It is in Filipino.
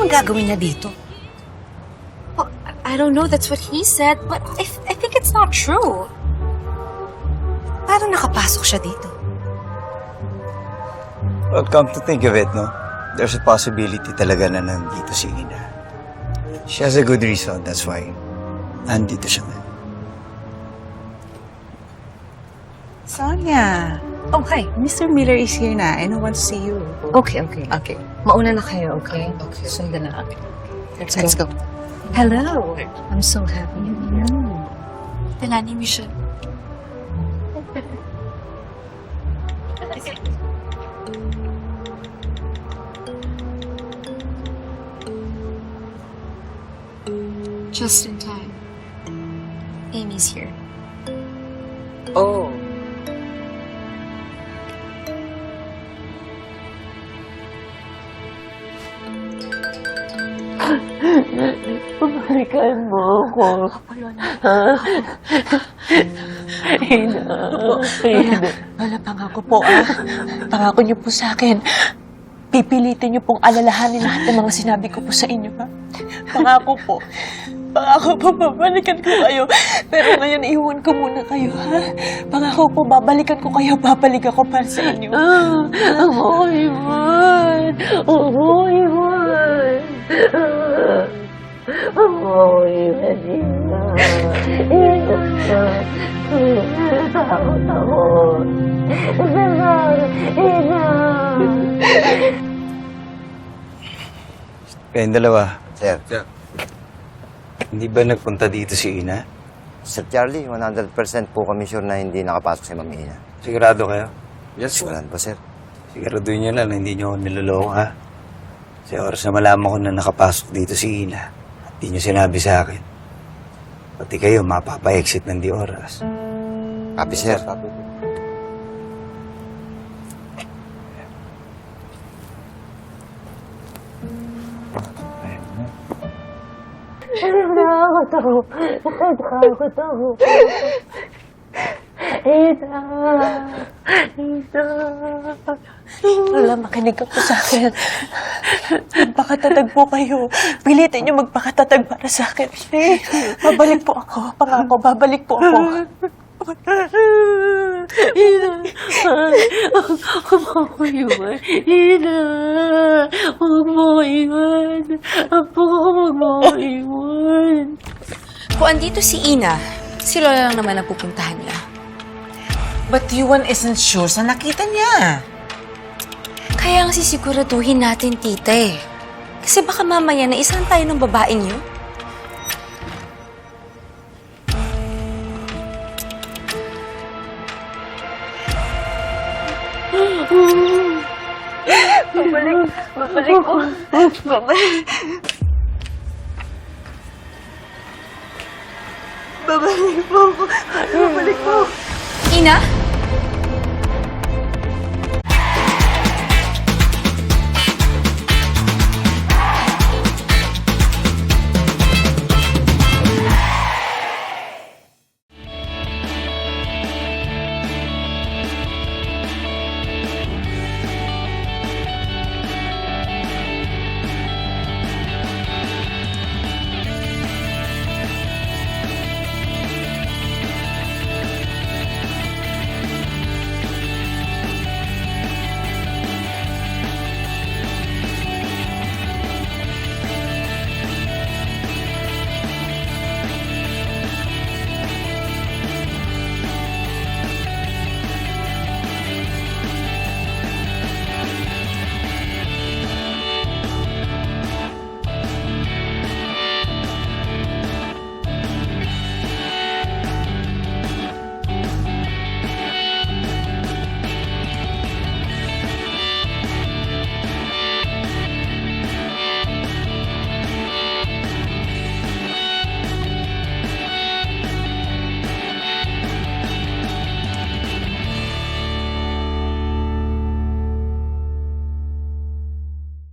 naman gagawin niya dito? Well, I don't know, that's what he said, but I, I think it's not true. Paano nakapasok siya dito? Well, come to think of it, no? There's a possibility talaga na nandito si Ina. She has a good reason, that's why nandito siya ngayon. Sonia. Oh, hi. Mr. Miller is here na and I want to see you. Okay, okay. Okay. Mauna na kayo, okay? Okay. Sundan na. Let's, Let's go. Hello. I'm so happy you're here. Delaney, Michelle. Just in time. Amy's here. Oh. Balikan mo ako. Ha? Ina. Ina. Wala, pangako po ah. Pangako niyo po sa akin. Pipilitin niyo pong alalahanin lahat ng mga sinabi ko po sa inyo, ha? Pangako po. Pangako po, babalikan ko kayo. Pero ngayon, iwan ko muna kayo, ha? Pangako po, babalikan ko kayo. Babalik ako para sa inyo. Ah, Ang mo iwan. Ang mo iwan. Ina. Ina. Takot ako. Ina. Kayong dalawa. Sir. Hindi ba nagpunta dito si Ina? Sir Charlie, 100% po kami sure na hindi nakapasok si Ma'am Ina. Sigurado kayo? Yes, Siguran po, sir. Siguraduhin niyo na na hindi niyo ako niloloko, ha? Kasi oras na malaman ko na nakapasok dito si Ina at di niyo sinabi sa akin. Pati kayo, mapapa-exit ng di oras. Copy, sir. Takot ako. Takot ako. Ina. Ina. Wala, makinig ka po sa akin. Magpakatatag po kayo. Pilitin niyo magpakatatag para sa akin. Eh, babalik po ako. Pangako, babalik po ako. Ina. Huwag mo iwan. Ina. Huwag mo iwan. Apo, huwag mo ko iwan. Kung andito si Ina, si Lola lang naman ang pupuntahan niya. But Yuan isn't sure sa nakita niya. Kaya ang sisiguraduhin natin, tita eh. Kasi baka mamaya na isang tayo ng babaeng yun. Babalik ko. Babalik. Babalik po ako. Babalik po. Ina?